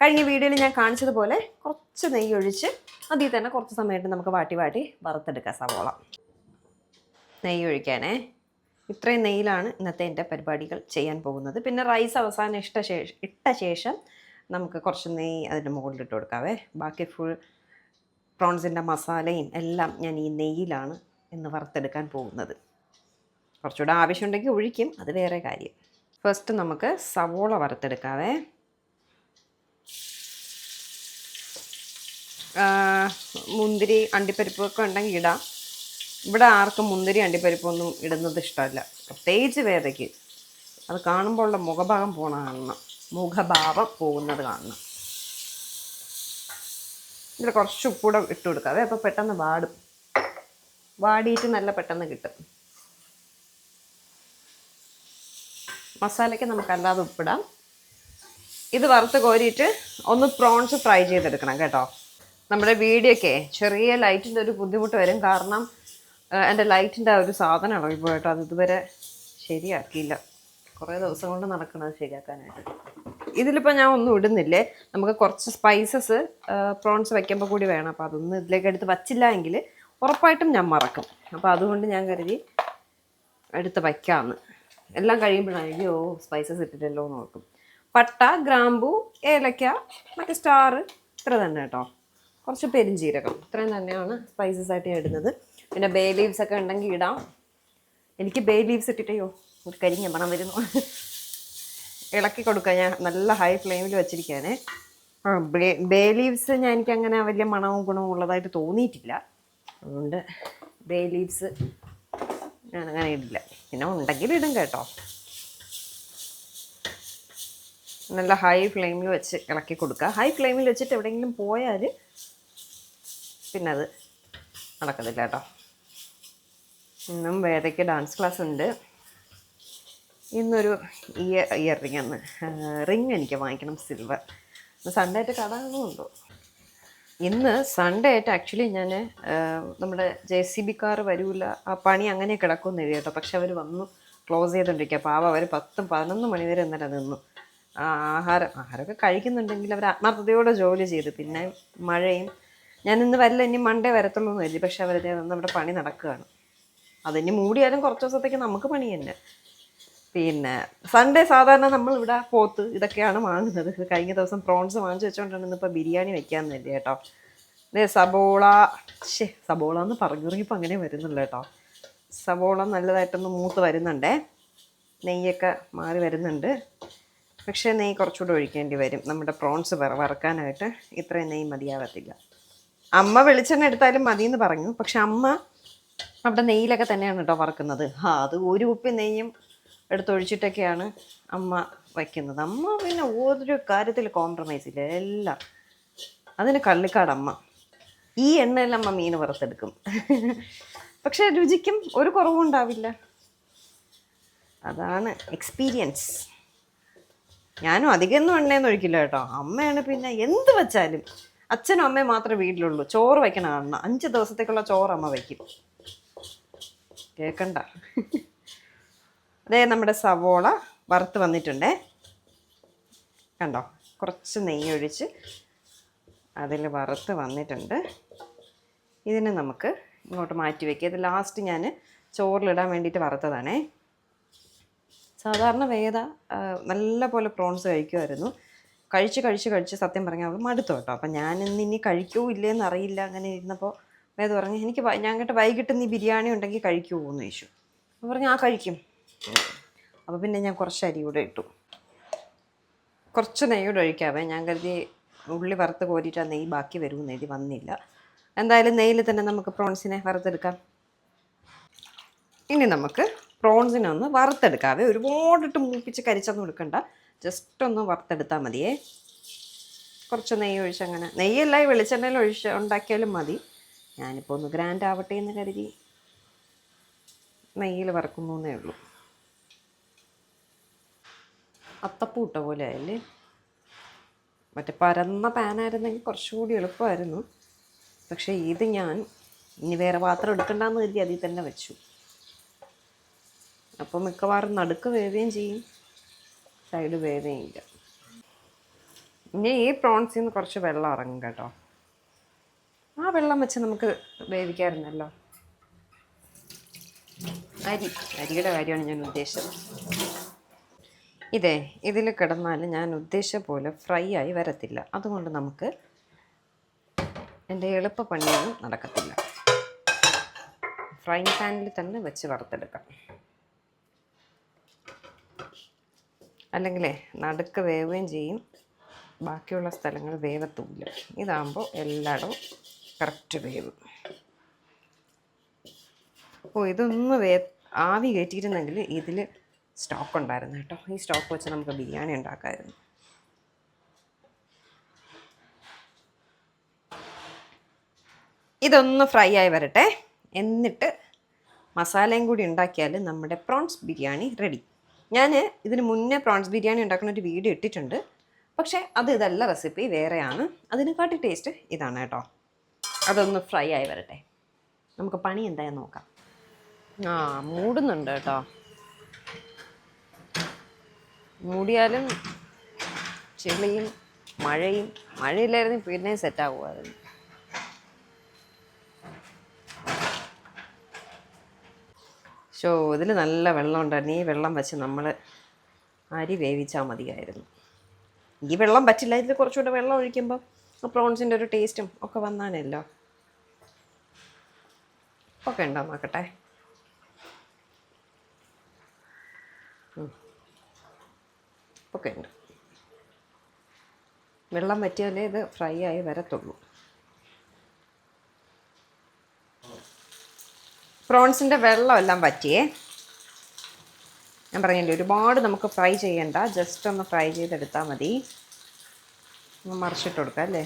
കഴിഞ്ഞ വീഡിയോയിൽ ഞാൻ കാണിച്ചതുപോലെ കുറച്ച് നെയ്യ് ഒഴിച്ച് അതിൽ തന്നെ കുറച്ച് സമയത്ത് നമുക്ക് വാട്ടി വാട്ടി വറുത്തെടുക്കാം സവോള. നെയ്യ് ഒഴിക്കാനേ ഇത്രയും നെയ്യിലാണ് ഇന്നത്തെ എന്റെ പരിപാടികൾ ചെയ്യാൻ പോകുന്നത്. പിന്നെ റൈസ് അവസാനം ഇഷ്ട ശേഷം ഇട്ട ശേഷം നമുക്ക് കുറച്ച് നെയ്യ് അതിന്റെ മുകളിൽ ഇട്ട് കൊടുക്കാവേ. ബാക്കി ഫുൾ പ്രോൺസിന്റെ മസാലയും എല്ലാം ഞാൻ ഈ നെയ്യിലാണ് ഇന്ന് വറുത്തെടുക്കാൻ പോകുന്നത്. കുറച്ചുകൂടെ ആവശ്യമുണ്ടെങ്കിൽ ഒഴിക്കും അത് വേറെ കാര്യം. ഫസ്റ്റ് നമുക്ക് സവോള വറുത്തെടുക്കാവേ. മുന്തിരി അണ്ടിപ്പരിപ്പ് ഒക്കെ ഉണ്ടെങ്കിൽ ഇടാം. ഇവിടെ ആർക്കും മുന്തിരി അണ്ടിപ്പരിപ്പൊന്നും ഇടുന്നത് ഇഷ്ടമല്ല. പ്രത്യേകിച്ച് വേദയ്ക്ക്. അത് കാണുമ്പോൾ ഉള്ള മുഖഭാഗം പോണ കാണണം. മുഖഭാവം പോകുന്നത് കാണണം. ഇതിൽ കുറച്ച് ഉപ്പൂടെ ഇട്ട് കൊടുക്കാവേ അപ്പോൾ പെട്ടെന്ന് വാടും. വാടിയിട്ട് നല്ല പെട്ടെന്ന് കിട്ടും. മസാലയ്ക്ക് നമുക്കല്ലാതെ ഉപ്പിടാം. ഇത് വറുത്ത് കോരിയിട്ട് ഒന്ന് പ്രോൺസ് ഫ്രൈ ചെയ്തെടുക്കണം കേട്ടോ. നമ്മുടെ വീഡിയോക്കെ ചെറിയ ലൈറ്റിന്റെ ഒരു ബുദ്ധിമുട്ട് വരും. കാരണം എന്റെ ലൈറ്റിന്റെ ആ ഒരു സാധനമാണ് ഇളകി പോയിട്ടോ അത് ഇതുവരെ ശരിയാക്കിയില്ല. കുറേ ദിവസം കൊണ്ട് നടക്കണത് ശരിയാക്കാനായിട്ട്. ഇതിലിപ്പോൾ ഞാൻ ഒന്നും ഇടുന്നില്ലേ? നമുക്ക് കുറച്ച് സ്പൈസസ് പ്രോൺസ് വയ്ക്കുമ്പോൾ കൂടി വേണം. അപ്പോൾ അതൊന്നും ഇതിലേക്ക് എടുത്ത് വച്ചില്ല എങ്കിൽ ഉറപ്പായിട്ടും ഞാൻ മറക്കും. അപ്പോൾ അതുകൊണ്ട് ഞാൻ കരുതി എടുത്ത് വയ്ക്കാമെന്ന് എല്ലാം കഴിയുമ്പോഴാണ് അയ്യോ സ്പൈസസ് ഇട്ടിട്ടല്ലോ എന്ന് ഓർക്കും. പട്ട ഗ്രാമ്പു ഏലക്ക മറ്റേ സ്റ്റാർ ഇത്ര തന്നെ കേട്ടോ. കുറച്ച് പെരിഞ്ചീരകം ഇത്രയും തന്നെയാണ് സ്പൈസസ് ആയിട്ട് ഞാൻ ഇടുന്നത്. പിന്നെ ബേ ലീവ്സ് ഒക്കെ ഉണ്ടെങ്കിൽ ഇടാം. എനിക്ക് ബേ ലീവ്സ് ഇട്ടിട്ടയോ ഒരു കരിഞ്ഞ മണം വരുന്നു. ഇളക്കി കൊടുക്കുക ഞാൻ നല്ല ഹൈ ഫ്ലെയിമിൽ വെച്ചിരിക്കാനെ ആ ബേ ബേ ലീവ്സ് ഞാൻ എനിക്ക് അങ്ങനെ വലിയ മണവും ഗുണവും ഉള്ളതായിട്ട് തോന്നിയിട്ടില്ല. അതുകൊണ്ട് ബേ ലീവ്സ് ഞാൻ അങ്ങനെ ഇടില്ല. പിന്നെ ഉണ്ടെങ്കിൽ ഇടും കേട്ടോ. നല്ല ഹൈ ഫ്ലെയിമിൽ വെച്ച് ഇളക്കി കൊടുക്കുക. ഹൈ ഫ്ലെയിമിൽ വെച്ചിട്ട് എവിടെയെങ്കിലും പോയാൽ പിന്നെ അത് നടക്കത്തില്ല കേട്ടോ ഇന്നും വേദയ്ക്ക് ഡാൻസ് ക്ലാസ് ഉണ്ട്. ഇന്നൊരു ഇയർ ഇയർ റിംഗ് ആണ് റിങ് എനിക്ക് വാങ്ങിക്കണം സിൽവർ സൺഡേ ആയിട്ട് കടകളുണ്ടോ ഇന്ന് സൺഡേ ആയിട്ട് ആക്ച്വലി ഞാൻ നമ്മുടെ ജെ സി ബി കാർ വരൂല. ആ പണി അങ്ങനെ കിടക്കുമെന്ന് എഴുതി കേട്ടോ. പക്ഷെ അവർ വന്നു ക്ലോസ് ചെയ്തുകൊണ്ടിരിക്കുക പാവം അവർ പത്തും പതിനൊന്ന് മണിവരെ ഇന്നലെ നിന്നു. ആഹാരം ആഹാരമൊക്കെ കഴിക്കുന്നുണ്ടെങ്കിൽ അവർ ആത്മാർത്ഥതയോടെ ജോലി ചെയ്തു. പിന്നെ മഴയും ഞാൻ ഇന്ന് വരില്ല ഇനി മൺഡേ വരത്തുള്ളൂ എന്ന് കരുതി. പക്ഷെ അവരുടെ നമ്മുടെ പണി നടക്കുകയാണ്. അതിന് മൂടിയാലും കുറച്ച് ദിവസത്തേക്ക് നമുക്ക് പണി തന്നെ. പിന്നെ സൺഡേ സാധാരണ നമ്മൾ ഇവിടെ പോത്ത് ഇതൊക്കെയാണ് വാങ്ങുന്നത്. കഴിഞ്ഞ ദിവസം പ്രോൺസ് വാങ്ങിച്ചു വെച്ചോണ്ടാണ് ഇന്നിപ്പോൾ ബിരിയാണി വെക്കാമെന്ന് കരുതി കേട്ടോ. ദേ സബോള ശേ സബോള എന്ന് പറഞ്ഞു തുടങ്ങിയപ്പോൾ അങ്ങനെ വരുന്നുള്ളൂ കേട്ടോ. സബോള നല്ലതായിട്ടൊന്ന് മൂത്ത് വരുന്നുണ്ടേ. നെയ്യൊക്കെ മാറി വരുന്നുണ്ട്. പക്ഷേ നെയ്യ് കുറച്ചുകൂടെ ഒഴിക്കേണ്ടി വരും. നമ്മുടെ പ്രോൺസ് വറ വറക്കാനായിട്ട് ഇത്രയും നെയ്യ് മതിയാവത്തില്ല. അമ്മ വെളിച്ചെണ്ണ എടുത്താലും മതി എന്ന് പറഞ്ഞു. പക്ഷെ അമ്മ അവിടെ നെയ്യിലൊക്കെ തന്നെയാണ് കേട്ടോ വറക്കുന്നത്. ആ അത് ഒരു കുപ്പി നെയ്യും എടുത്തൊഴിച്ചിട്ടൊക്കെയാണ് അമ്മ വയ്ക്കുന്നത്. അമ്മ പിന്നെ ഓരോ കാര്യത്തിൽ കോംപ്രമൈസ് ഇല്ല? എല്ലാം. അതിന് കള്ളിക്കാടമ്മ ഈ എണ്ണയിൽ അമ്മ മീൻ വറുത്തെടുക്കും. പക്ഷെ രുചിക്കും ഒരു കുറവും ഉണ്ടാവില്ല. അതാണ് എക്സ്പീരിയൻസ് ഞാനും അധികം ഒന്നും എണ്ണയെന്ന് ഒഴിക്കില്ല കേട്ടോ. അമ്മയാണ് പിന്നെ എന്ത് വെച്ചാലും അച്ഛനും അമ്മയും മാത്രമേ വീട്ടിലുള്ളൂ. ചോറ് വയ്ക്കണ കാണണം അഞ്ച് ദിവസത്തേക്കുള്ള ചോറ് അമ്മ വയ്ക്കും. കേൾക്കണ്ട അതേ നമ്മുടെ സവോള വറുത്ത് വന്നിട്ടുണ്ടേ. കണ്ടോ? കുറച്ച് നെയ്യ് ഒഴിച്ച് അതിൽ വറുത്ത് വന്നിട്ടുണ്ട്. ഇതിനെ നമുക്ക് ഇങ്ങോട്ട് മാറ്റി വയ്ക്കുക ഇത് ലാസ്റ്റ് ഞാൻ ചോറിലിടാൻ വേണ്ടിയിട്ട് വറുത്തതാണേ. സാധാരണ വേദ നല്ല പോലെ പ്രോൺസ് കഴിക്കുമായിരുന്നു. കഴിച്ച് കഴിച്ച് കഴിച്ച് സത്യം പറഞ്ഞാൽ അവൾ മടുത്തു കേട്ടോ. അപ്പം ഞാനിന്ന് ഇനി കഴിക്കൂ ഇല്ലേന്ന് അറിയില്ല. അങ്ങനെ ഇരുന്നപ്പോൾ വേദ പറഞ്ഞു എനിക്ക് ഞാൻ കേട്ട് വൈകിട്ട് നീ ബിരിയാണി ഉണ്ടെങ്കിൽ കഴിക്കൂ എന്ന് ചോദിച്ചു. അപ്പോൾ പറഞ്ഞു ആ കഴിക്കും. അപ്പോൾ പിന്നെ ഞാൻ കുറച്ച് അരി കൂടെ ഇട്ടു. കുറച്ച് നെയ്യോട് ഒഴിക്കാവേ ഞാൻ കരുതി ഉള്ളി വറുത്ത് കോരിയിട്ട് ആ നെയ്യ് ബാക്കി വരുമെന്ന് എഴുതി വന്നില്ല. എന്തായാലും നെയ്യിൽ തന്നെ നമുക്ക് പ്രോൺസിനെ വറുത്തെടുക്കാം. ഇനി നമുക്ക് പ്രോൺസിനെ ഒന്ന് വറുത്തെടുക്കാവേ ഒരുപാടിട്ട് മൂപ്പിച്ച് കരിച്ചൊന്നും എടുക്കണ്ട. ജസ്റ്റ് ഒന്ന് വറുത്തെടുത്താൽ മതിയേ. കുറച്ച് നെയ്യ് ഒഴിച്ച് അങ്ങനെ. നെയ്യല്ല ഈ വെളിച്ചെണ്ണയിൽ ഒഴിച്ച് ഉണ്ടാക്കിയാലും മതി. ഞാനിപ്പോൾ ഒന്ന് ഗ്രാൻഡ് ആവട്ടെ എന്ന് കരുതി നെയ്യിൽ വറക്കുന്നു എന്നേ ഉള്ളൂ അത്തപ്പൂട്ട പോലെ ആയല്ലേ? മറ്റേ പരന്ന പാനായിരുന്നെങ്കിൽ കുറച്ചുകൂടി എളുപ്പമായിരുന്നു. പക്ഷേ ഇത് ഞാൻ ഇനി വേറെ പാത്രം എടുക്കണ്ടെന്ന് കരുതി അതിൽ തന്നെ വെച്ചു. അപ്പോൾ മിക്കവാറും നടുക്ക് വേവുകയും ചെയ്യും. സൈഡ് വേദനയില്ല ഇനി ഈ പ്രോൺസിൽ നിന്ന് കുറച്ച് വെള്ളം ഇറങ്ങും കേട്ടോ. ആ വെള്ളം വെച്ച് നമുക്ക് വേവിക്കാറുണ്ടല്ലോ അരി. അരിയുടെ കാര്യമാണ് ഞാൻ ഉദ്ദേശം ഇതേ ഇതിൽ കിടന്നാൽ ഞാൻ ഉദ്ദേശിച്ച പോലെ ഫ്രൈ ആയി വരത്തില്ല. അതുകൊണ്ട് നമുക്ക് എന്റെ എളുപ്പ പണിയൊന്നും നടക്കത്തില്ല ഫ്രൈ പാനിൽ തന്നെ വെച്ച് വറുത്തെടുക്കാം. അല്ലെങ്കിലേ നടുക്ക് വേവുകയും ചെയ്യും. ബാക്കിയുള്ള സ്ഥലങ്ങൾ വേവത്തുമില്ല. ഇതാകുമ്പോൾ എല്ലായിടവും കറക്റ്റ് വേവും. ഓ ഇതൊന്ന് വേ ആവി കയറ്റിയിരുന്നെങ്കിൽ ഇതിൽ സ്റ്റോക്ക് ഉണ്ടായിരുന്നു കേട്ടോ. ഈ സ്റ്റോക്ക് വെച്ച് നമുക്ക് ബിരിയാണി ഉണ്ടാക്കാമായിരുന്നു ഇതൊന്ന് ഫ്രൈ ആയി വരട്ടെ. എന്നിട്ട് മസാലയും കൂടി ഉണ്ടാക്കിയാൽ നമ്മുടെ പ്രോൺസ് ബിരിയാണി റെഡി ഞാൻ ഇതിന് മുന്നേ പ്രോൺസ് ബിരിയാണി ഉണ്ടാക്കുന്ന ഒരു വീഡിയോ ഇട്ടിട്ടുണ്ട്. പക്ഷേ അത് ഇതല്ല റെസിപ്പി വേറെയാണ്. അതിനെക്കാട്ടി ടേസ്റ്റ് ഇതാണ് കേട്ടോ. അതൊന്ന് ഫ്രൈ ആയി വരട്ടെ. നമുക്ക് പണി എന്തായാലും നോക്കാം. ആ മൂടുന്നുണ്ട് കേട്ടോ. മൂടിയാലും ചെളിയും മഴയും മഴയില്ലായിരുന്നു പിന്നെ സെറ്റ് ഷോ ഇതിൽ നല്ല വെള്ളം ഉണ്ടായിരുന്നു ഈ വെള്ളം വെച്ച് നമ്മൾ അരി വേവിച്ചാൽ മതിയായിരുന്നു. ഈ വെള്ളം പറ്റില്ല. ഇതിൽ കുറച്ചുകൂടെ വെള്ളം ഒഴിക്കുമ്പോൾ ആ പ്രോൺസിന്റെ ഒരു ടേസ്റ്റും ഒക്കെ വന്നാനല്ലോ. ഒക്കെ ഉണ്ടോ നോക്കട്ടെ. ഒക്കെ ഉണ്ട്. വെള്ളം പറ്റിയാലേ ഇത് ഫ്രൈ ആയി വരത്തുള്ളൂ. പ്രോൺസിന്റെ വെള്ളമെല്ലാം പറ്റിയേ ഞാൻ പറഞ്ഞില്ലേ ഒരുപാട് നമുക്ക് ഫ്രൈ ചെയ്യണ്ട. ജസ്റ്റ് ഒന്ന് ഫ്രൈ ചെയ്തെടുത്താൽ മതി. ഒന്ന് മറിച്ചിട്ട് കൊടുക്കാം അല്ലേ?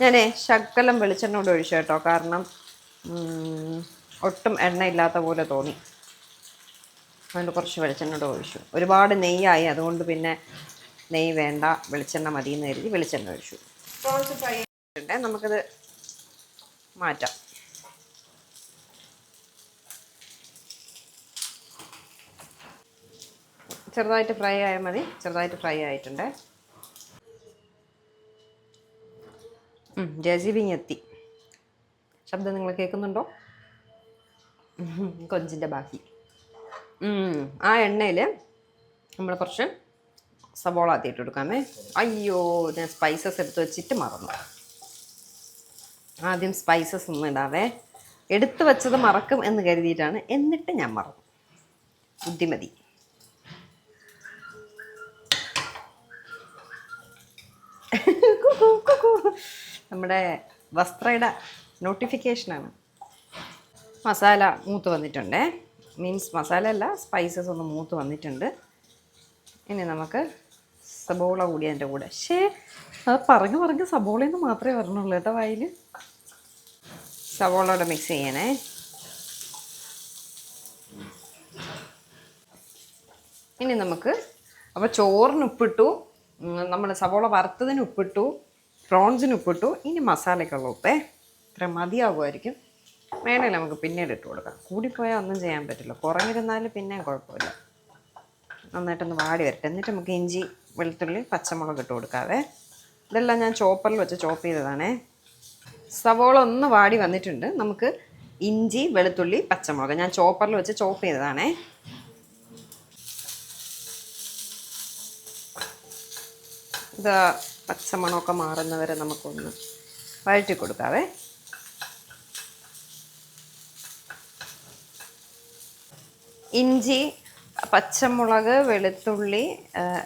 ഞാനേ ശക്കലം വെളിച്ചെണ്ണ കൊണ്ട് ഒഴിച്ചു കേട്ടോ. കാരണം ഒട്ടും എണ്ണ ഇല്ലാത്ത പോലെ തോന്നി. അതുകൊണ്ട് കുറച്ച് വെളിച്ചെണ്ണ കൂടെ ഒഴിച്ചു. ഒരുപാട് നെയ്യായി. അതുകൊണ്ട് പിന്നെ നെയ്യ് വേണ്ട വെളിച്ചെണ്ണ മതി എന്ന് കരുതി വെളിച്ചെണ്ണ ഒഴിച്ചു. പ്രോൺസ് ഫ്രൈ നമുക്കത് മാറ്റാം. ചെറുതായിട്ട് ഫ്രൈ ആയാൽ മതി. ചെറുതായിട്ട് ഫ്രൈ ആയിട്ടുണ്ട്. ജേസിബിങ് എത്തി ശബ്ദം നിങ്ങൾ കേൾക്കുന്നുണ്ടോ? കൊഞ്ചിന്റെ ബാക്കി. ആ എണ്ണയിൽ നമ്മൾ കുറച്ച് സവോള ആദ്യമായിട്ട് എടുക്കാമേ. അയ്യോ ഞാൻ സ്പൈസസ് എടുത്ത് വെച്ചിട്ട് മറന്നു. ആദ്യം സ്പൈസസ് ഒന്നും ഇടാവേ എടുത്തു വച്ചത് മറക്കും എന്ന് കരുതിയിട്ടാണ് എന്നിട്ട് ഞാൻ മറന്നു. ബുദ്ധിമതി. നമ്മുടെ വസ്ത്രയുടെ നോട്ടിഫിക്കേഷനാണ് മസാല മൂത്ത് വന്നിട്ടുണ്ട്. മീൻസ് മസാല അല്ല സ്പൈസസ് ഒന്ന് മൂത്ത് വന്നിട്ടുണ്ട്. ഇനി നമുക്ക് സബോള കൂടി അതിന്റെ കൂടെ. പക്ഷേ അത് പറഞ്ഞു പറഞ്ഞ് സബോളയെന്ന് മാത്രമേ വരണുള്ളൂ കേട്ടോ വായിൽ സബോളയോടെ മിക്സ് ചെയ്യണേ. ഇനി നമുക്ക് അപ്പോൾ ചോറിന് ഉപ്പിട്ടു നമ്മൾ സബോള വറുത്തതിന് ഉപ്പിട്ടു പ്രോൺസിന് ഉപ്പിട്ടു ഇനി മസാലയ്ക്കുള്ള ഉപ്പേ. ഇത്ര മതിയാകുമായിരിക്കും വേണേൽ നമുക്ക് പിന്നീട് ഇട്ട് കൊടുക്കാം. കൂടിപ്പോയാൽ ഒന്നും ചെയ്യാൻ പറ്റില്ല. കുറഞ്ഞിരുന്നാലും പിന്നെയും കുഴപ്പമില്ല. നന്നായിട്ടൊന്ന് വാടി വരട്ടെ. എന്നിട്ട് നമുക്ക് ഇഞ്ചി വെളുത്തുള്ളി പച്ചമുളക് ഇട്ട് കൊടുക്കാവേ. ഇതെല്ലാം ഞാൻ ചോപ്പറിൽ വെച്ച് ചോപ്പ് ചെയ്തതാണേ. സവോള ഒന്ന് വാടി വന്നിട്ടുണ്ട്. നമുക്ക് ഇഞ്ചി വെളുത്തുള്ളി പച്ചമുളക് ഞാൻ ചോപ്പറിൽ വെച്ച് ചോപ്പ് ചെയ്തതാണേ. ഇത് പച്ചമണമൊക്കെ മാറുന്നവരെ നമുക്കൊന്ന് വഴറ്റി കൊടുക്കാവേ. ഇഞ്ചി പച്ചമുളക് വെളുത്തുള്ളി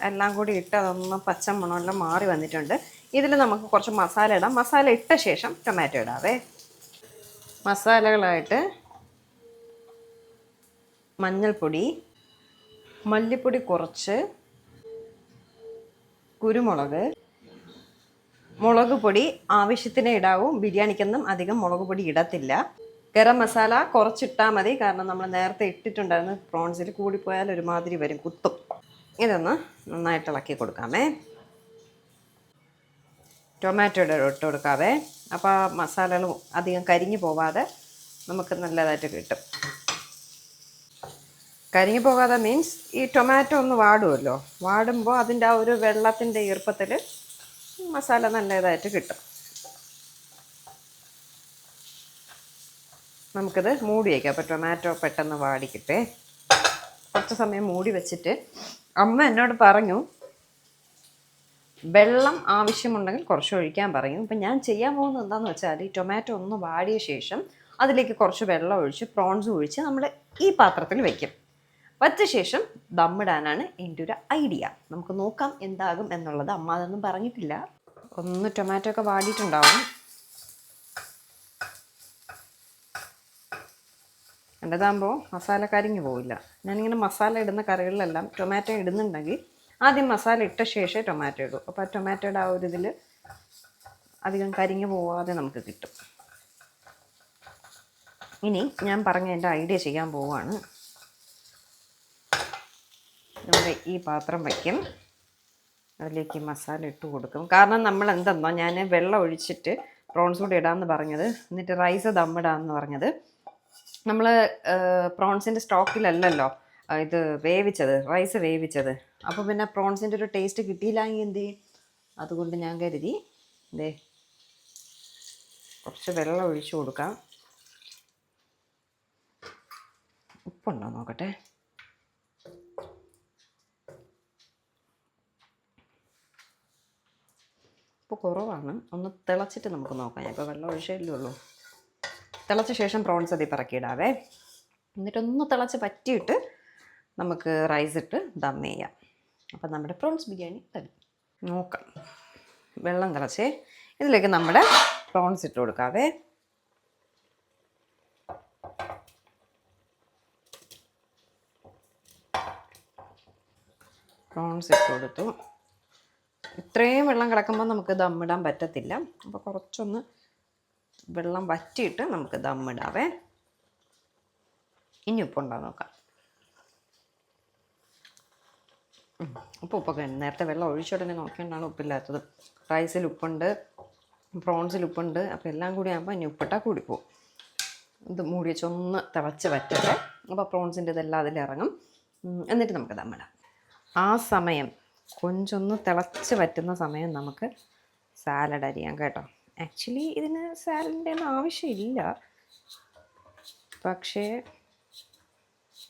എല്ലാം കൂടി ഇട്ട് അതൊന്ന് പച്ചമുളകെല്ലാം മാറി വന്നിട്ടുണ്ട്. ഇതിൽ നമുക്ക് കുറച്ച് മസാല ഇടാം. മസാല ഇട്ട ശേഷം ടൊമാറ്റോ ഇടാവേ. മസാലകളായിട്ട് മഞ്ഞൾപ്പൊടി മല്ലിപ്പൊടി കുറച്ച് കുരുമുളക് മുളക് പൊടി ആവശ്യത്തിന് ഇടാവും. ബിരിയാണിക്കൊന്നും അധികം മുളക് പൊടി ഇടത്തില്ല. ഗരം മസാല കുറച്ചിട്ടാൽ മതി. കാരണം നമ്മൾ നേരത്തെ ഇട്ടിട്ടുണ്ടായിരുന്നു പ്രോൺസിൽ കൂടിപ്പോയാൽ ഒരുമാതിരി വരും കുത്തും. ഇതൊന്ന് നന്നായിട്ട് ഇളക്കി കൊടുക്കാമേ. ടൊമാറ്റോയുടെ ഇട്ട് കൊടുക്കാവേ. അപ്പോൾ മസാലകൾ അധികം കരിഞ്ഞു പോവാതെ നമുക്ക് നല്ലതായിട്ട് കിട്ടും. കരിഞ്ഞു പോകാതെ മീൻസ് ഈ ടൊമാറ്റോ ഒന്ന് വാടുമല്ലോ വാടുമ്പോൾ അതിന്റെ ആ ഒരു വെള്ളത്തിന്റെ ഈർപ്പത്തിൽ മസാല നല്ലതായിട്ട് കിട്ടും. നമുക്കിത് മൂടി വയ്ക്കാം അപ്പോൾ ടൊമാറ്റോ പെട്ടെന്ന് വാടിക്കട്ടെ. കുറച്ച് സമയം മൂടി വെച്ചിട്ട് അമ്മ എന്നോട് പറഞ്ഞു വെള്ളം ആവശ്യമുണ്ടെങ്കിൽ കുറച്ച് ഒഴിക്കാൻ പറയും. അപ്പം ഞാൻ ചെയ്യാൻ പോകുന്നത് എന്താണെന്ന് വെച്ചാൽ ഈ ടൊമാറ്റോ ഒന്ന് വാടിയ ശേഷം അതിലേക്ക് കുറച്ച് വെള്ളം ഒഴിച്ച് പ്രോൺസ് ഒഴിച്ച് നമ്മൾ ഈ പാത്രത്തിൽ വയ്ക്കും വച്ച ശേഷം ദമ്മിടാനാണ് എന്റെ ഒരു ഐഡിയ. നമുക്ക് നോക്കാം എന്താകും എന്നുള്ളത്. അമ്മ അതൊന്നും പറഞ്ഞിട്ടില്ല. ഒന്ന് ടൊമാറ്റോ ഒക്കെ വാടിയിട്ടുണ്ടാവും. എന്റെതാകുമ്പോൾ മസാല കരിഞ്ഞു പോവില്ല. ഞാനിങ്ങനെ മസാല ഇടുന്ന കറികളിലെല്ലാം ടൊമാറ്റോ ഇടുന്നുണ്ടെങ്കിൽ ആദ്യം മസാല ഇട്ട ശേഷം ടൊമാറ്റോ ഇടൂ. അപ്പോൾ ആ ടൊമാറ്റോയുടെ ആ ഒരു ഇതിൽ അധികം കരിഞ്ഞു പോവാതെ നമുക്ക് കിട്ടും. ഇനി ഞാൻ പറഞ്ഞ എന്റെ ഐഡിയ ചെയ്യാൻ പോവാണ്. നമ്മുടെ ഈ പാത്രം വയ്ക്കും അതിലേക്ക് മസാല ഇട്ട് കൊടുക്കും. കാരണം നമ്മൾ എന്തെന്നോ ഞാൻ വെള്ളം ഒഴിച്ചിട്ട് പ്രോൺസ് കൂടി ഇടാമെന്ന് പറഞ്ഞത്. എന്നിട്ട് റൈസ് ദമ്മിടാമെന്ന് പറഞ്ഞത്. നമ്മൾ പ്രോൺസിന്റെ സ്റ്റോക്കിലല്ലല്ലോ. ഇത് വേവിച്ചത് റൈസ് വേവിച്ചത്. അപ്പോൾ പിന്നെ പ്രോൺസിന്റെ ഒരു ടേസ്റ്റ് കിട്ടിയില്ലെങ്കിൽ എന്ത് ചെയ്യും? അതുകൊണ്ട് ഞാൻ കരുതി ദേ കുറച്ച് വെള്ളം ഒഴിച്ചു കൊടുക്കാം. ഉപ്പുണ്ടോ നോക്കട്ടെ? ഉപ്പ് കുറവാണ്. ഒന്ന് തിളച്ചിട്ട് നമുക്ക് നോക്കാം. ഇപ്പോൾ വെള്ളം ഒഴിച്ചേ ഉള്ളൂ. തിളച്ച ശേഷം പ്രോൺസ് അതിൽ പറക്കിയിടാവേ. എന്നിട്ടൊന്ന് തിളച്ച് പറ്റിയിട്ട് നമുക്ക് റൈസ് ഇട്ട് ദം ചെയ്യാം. അപ്പം നമ്മുടെ പ്രോൺസ് ബിരിയാണി തരും നോക്കാം. വെള്ളം തിളച്ചേ. ഇതിലേക്ക് നമ്മുടെ പ്രോൺസ് ഇട്ട് കൊടുക്കാവേ. പ്രോൺസ് ഇട്ട് കൊടുത്തു. ഇത്രയും വെള്ളം കിടക്കുമ്പോൾ നമുക്ക് ദമ്മിടാൻ പറ്റത്തില്ല. അപ്പോൾ കുറച്ചൊന്ന് വെള്ളം വറ്റിയിട്ട് നമുക്ക് ദമ്മിടാവേ. ഇനി ഉപ്പുണ്ടോ നോക്കാം. ഉപ്പ് ഉപ്പൊക്കെ നേരത്തെ വെള്ളം ഒഴിച്ചുടനെ നോക്കിയാണ് ഉപ്പില്ലാത്തത്. റൈസിൽ ഉപ്പുണ്ട് പ്രോൺസിൽ ഉപ്പുണ്ട്. അപ്പോൾ എല്ലാം കൂടി ആകുമ്പോൾ ഇനി ഉപ്പിട്ടാൽ കൂടിപ്പോവും ഇത് മൂടി വെച്ചൊന്ന് തിളച്ച് വറ്റട്ടെ. അപ്പോൾ പ്രോൺസിന്റെ ഇതെല്ലാം അതിലിറങ്ങും എന്നിട്ട് നമുക്ക് ദമ്മിടാം. ആ സമയം കൊഞ്ചൊന്ന് തിളച്ച് വറ്റുന്ന സമയം നമുക്ക് സാലഡ് അരിയാം കേട്ടോ. ആക്ച്വലി ഇതിന് സാലഡിന്റെ ഒന്നും ആവശ്യമില്ല. പക്ഷേ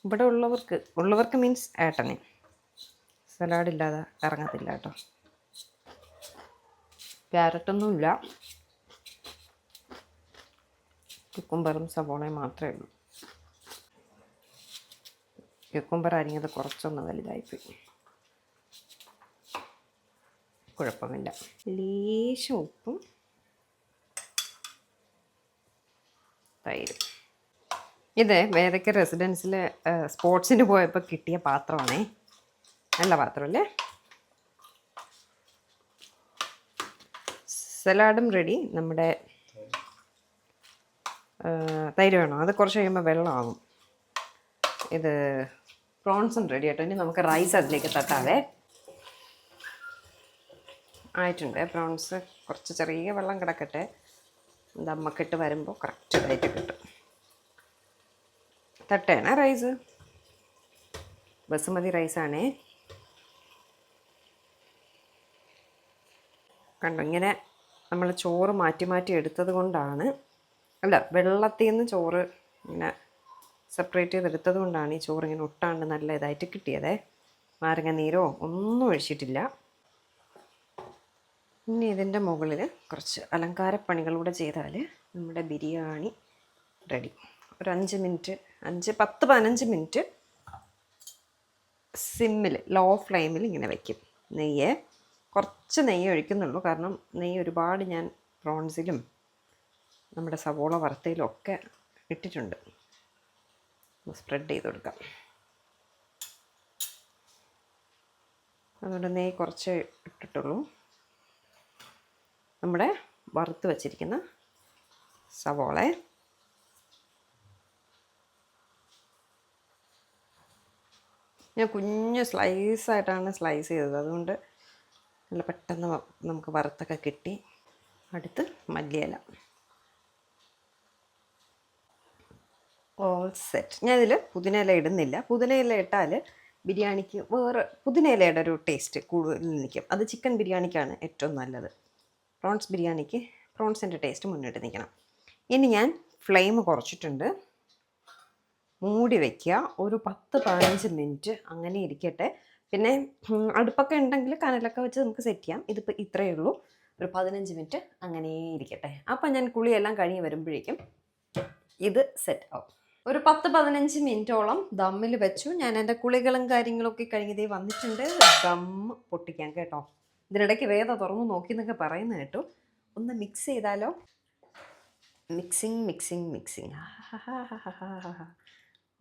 ഇവിടെ ഉള്ളവർക്ക് ഉള്ളവർക്ക് മീൻസ് ഏട്ടനെ. സലാഡ് ഇല്ലാതെ ഇറങ്ങത്തില്ല കേട്ടോ. ക്യാരറ്റൊന്നുമില്ല കുക്കുംബറും സവോളയും മാത്രമേ ഉള്ളൂ. കുക്കുംബർ അരിഞ്ഞത് കുറച്ചൊന്ന് വലുതായിപ്പോയി. കുഴപ്പമില്ല. ലേശം ഉപ്പും തൈരും. ഇത് വേദക്ക റെസിഡൻസിൽ സ്പോർട്സിന് പോയപ്പോൾ കിട്ടിയ പാത്രമാണേ. നല്ല പാത്രമല്ലേ? സലാഡും റെഡി നമ്മുടെ തൈര് വേണോ? അത് കുറച്ച് കഴിയുമ്പോൾ വെള്ളമാകും ഇത് പ്രോൺസും റെഡി ആട്ടോ ഇനി നമുക്ക് റൈസ് അതിലേക്ക് തട്ടാവേ. ആയിട്ടുണ്ട്. പ്രോൺസ് കുറച്ച് ചെറിയ വെള്ളം കിടക്കട്ടെ. ദമ്മക്കിട്ട് വരുമ്പോൾ കറക്റ്റ് ആയിട്ട് കിട്ടും. തട്ടയാണ് റൈസ് ബസുമതി റൈസാണേ കണ്ടോ ഇങ്ങനെ നമ്മൾ ചോറ് മാറ്റി മാറ്റി എടുത്തത് കൊണ്ടാണ്. അല്ല വെള്ളത്തിൽ നിന്ന് ചോറ് ഇങ്ങനെ സെപ്പറേറ്റ് ചെയ്തെടുത്തത് കൊണ്ടാണ് ഈ ചോറ് ഇങ്ങനെ ഒട്ടാണ്ട് നല്ല ഇതായിട്ട് കിട്ടിയതേ. നാരങ്ങ നീരോ ഒന്നും ഒഴിച്ചിട്ടില്ല. ഇനി ഇതിന്റെ മുകളിൽ കുറച്ച് അലങ്കാരപ്പണികളൂടെ ചെയ്താൽ നമ്മുടെ ബിരിയാണി റെഡി. ഒരു അഞ്ച് മിനിറ്റ് അഞ്ച് പത്ത് പതിനഞ്ച് മിനിറ്റ് സിമ്മിൽ ലോ ഫ്ലെയിമിൽ ഇങ്ങനെ വയ്ക്കും നെയ്യ് കുറച്ച് നെയ്യ് ഒഴിക്കുന്നുള്ളൂ. കാരണം നെയ്യ് ഒരുപാട് ഞാൻ പ്രോൺസിലും നമ്മുടെ സവോള വറുത്തയിലും ഒക്കെ ഇട്ടിട്ടുണ്ട്. സ്പ്രെഡ് ചെയ്ത് കൊടുക്കാം. അതുകൊണ്ട് നെയ്യ് കുറച്ച് ഇട്ടിട്ടുള്ളൂ. നമ്മുടെ വറുത്ത് വച്ചിരിക്കുന്ന സവോള. ഞാൻ കുഞ്ഞ് സ്ലൈസായിട്ടാണ് സ്ലൈസ് ചെയ്തത്. അതുകൊണ്ട് നല്ല പെട്ടെന്ന് നമുക്ക് വറുത്തൊക്കെ കിട്ടി. അടുത്ത് മല്ലിയില. ഓൾ സെറ്റ് ഞാനിതിൽ പുതിനയില ഇടുന്നില്ല. പുതിനയില ഇട്ടാൽ ബിരിയാണിക്ക് വേറെ പുതിനയിലയുടെ ഒരു ടേസ്റ്റ് കൂടുതൽ നിൽക്കും. അത് ചിക്കൻ ബിരിയാണിക്കാണ് ഏറ്റവും നല്ലത്. പ്രോൺസ് ബിരിയാണിക്ക് പ്രോൺസിന്റെ ടേസ്റ്റ് മുന്നിട്ട് നിൽക്കണം. ഇനി ഞാൻ ഫ്ലെയിം കുറച്ചിട്ടുണ്ട്. മൂടി വയ്ക്കുക ഒരു പത്ത് പതിനഞ്ച് മിനിറ്റ് അങ്ങനെ ഇരിക്കട്ടെ. പിന്നെ അടുപ്പൊക്കെ ഉണ്ടെങ്കിൽ കനലൊക്കെ വെച്ച് നമുക്ക് സെറ്റ് ചെയ്യാം. ഇതിപ്പോൾ ഇത്രയേ ഉള്ളൂ. ഒരു പതിനഞ്ച് മിനിറ്റ് അങ്ങനെ ഇരിക്കട്ടെ. അപ്പം ഞാൻ കുളിയെല്ലാം കഴിഞ്ഞ് വരുമ്പോഴേക്കും ഇത് സെറ്റ് ആവും. ഒരു പത്ത് പതിനഞ്ച് മിനിറ്റോളം ദമ്മിൽ വെച്ചു. ഞാൻ എന്റെ കുളികളും കാര്യങ്ങളൊക്കെ കഴിഞ്ഞതേ വന്നിട്ടുണ്ട്. ദം പൊട്ടിക്കാം കേട്ടോ. ഇതിനിടയ്ക്ക് വേദ തുറന്നു നോക്കി എന്നൊക്കെ പറയുന്നത് കേട്ടു. ഒന്ന് മിക്സ് ചെയ്താലോ? മിക്സിങ് മിക്സിങ് മിക്സിങ്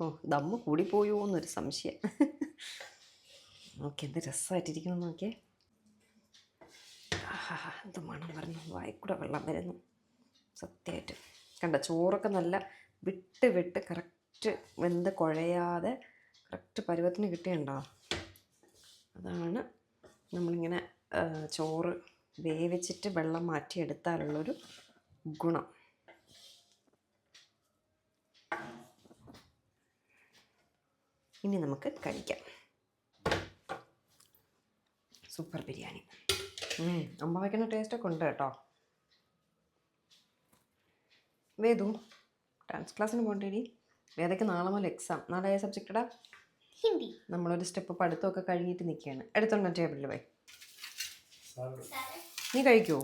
ഓ ദമ്മ് കൂടിപ്പോയോ എന്നൊരു സംശയം. നോക്കി എന്ത് രസമായിട്ടിരിക്കണം നോക്കിയേ. എന്ത് മണം പറഞ്ഞു വായിക്കൂടെ വെള്ളം വരുന്നു. സത്യമായിട്ട്. കണ്ട ചോറൊക്കെ നല്ല വിട്ട് വിട്ട് കറക്റ്റ് വെന്ത് കുഴയാതെ കറക്റ്റ് പരുവത്തിന് കിട്ടിയുണ്ടോ അതാണ് നമ്മളിങ്ങനെ ചോറ് വേവിച്ചിട്ട് വെള്ളം മാറ്റിയെടുത്താലുള്ളൊരു ഗുണം. ഇനി നമുക്ക് കഴിക്കാം. സൂപ്പർ ബിരിയാണി. അമ്മ വയ്ക്കുന്ന ടേസ്റ്റൊക്കെ ഉണ്ട് കേട്ടോ. വേദു ഡാൻസ് ക്ലാസ്സിന് പോകണ്ടേടി വേദയ്ക്ക് നാളെ മുതൽ എക്സാം നാളെ ഏത് സബ്ജക്റ്റടാ ഹിന്ദി. നമ്മളൊരു സ്റ്റെപ്പ് പഠിത്തമൊക്കെ കഴിഞ്ഞിട്ട് നിൽക്കുകയാണ് എടുത്തോണ്ടാ ടേബിളിൽ പോയി. നീ കഴിക്കുമോ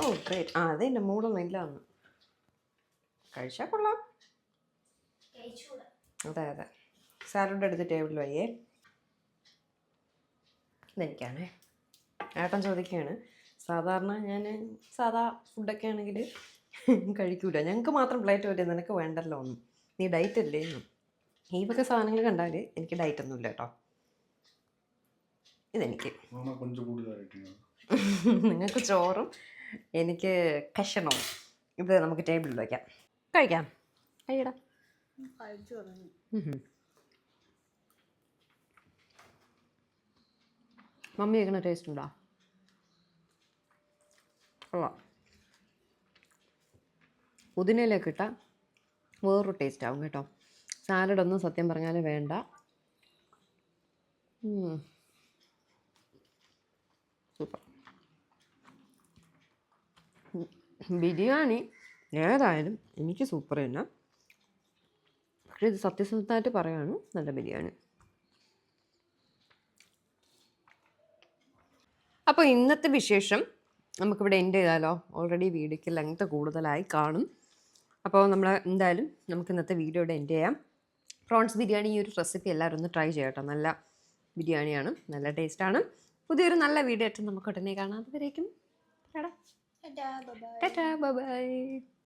ഓ ഗ്രേറ്റ് ആ അതെ എന്റെ മൂടൊന്നും ഇല്ല അന്ന് കഴിച്ചാൽ കൊള്ളാം. അതെ അതെ. സാലഡ് എടുത്ത് ടേബിളിൽ വയ്യേ. ഇതെനിക്കാണേ. ഏട്ടൻ ചോദിക്കുകയാണ് സാധാരണ ഞാൻ സാധാ ഫുഡൊക്കെ ആണെങ്കിൽ കഴിക്കൂല. ഞങ്ങൾക്ക് മാത്രം പ്ലേറ്റ് പറ്റിയ നിനക്ക് വേണ്ടല്ലോ ഒന്നും. നീ ഡയറ്റ് അല്ലേ? ഈ വക സാധനങ്ങൾ കണ്ടാൽ എനിക്ക് ഡയറ്റ് ഒന്നുമില്ല കേട്ടോ. ഇതെനിക്ക്. നിങ്ങൾക്ക് ചോറും എനിക്ക് കഷണവും ഇത് നമുക്ക് ടേബിളിൽ വയ്ക്കാം കഴിക്കാം. കഴിയടാ. മമ്മി വെക്കണ ടേസ്റ്റ് ഉണ്ടോ? കൊള്ളാം. പുതിനയിലേക്ക് ഇട്ടാൽ വേറൊരു ടേസ്റ്റ് ആവും കേട്ടോ. സാലഡൊന്നും സത്യം പറഞ്ഞാൽ വേണ്ട. ബിരിയാണി ഏതായാലും എനിക്ക് സൂപ്പർ തന്നെ. പക്ഷേ ഇത് സത്യസന്ധമായിട്ട് പറയാണ് നല്ല ബിരിയാണി. അപ്പോൾ ഇന്നത്തെ വിശേഷം നമുക്കിവിടെ എൻഡ് ചെയ്താലോ? ഓൾറെഡി വീഡിയോയ്ക്ക് ലെങ്ത് കൂടുതലായി കാണും. അപ്പോൾ നമ്മൾ എന്തായാലും നമുക്ക് ഇന്നത്തെ വീഡിയോ ഇവിടെ എൻഡ് ചെയ്യാം. പ്രോൺസ് ബിരിയാണി ഈ ഒരു റെസിപ്പി എല്ലാവരും ഒന്ന് ട്രൈ ചെയ്യട്ടോ. നല്ല ബിരിയാണിയാണ് നല്ല ടേസ്റ്റാണ് പുതിയൊരു നല്ല വീഡിയോ ആയിട്ട് നമുക്ക് ഉടനെ കാണാം. അതുവരേക്കും ടാറ്റാ ബൈ ടാറ്റാ ബൈ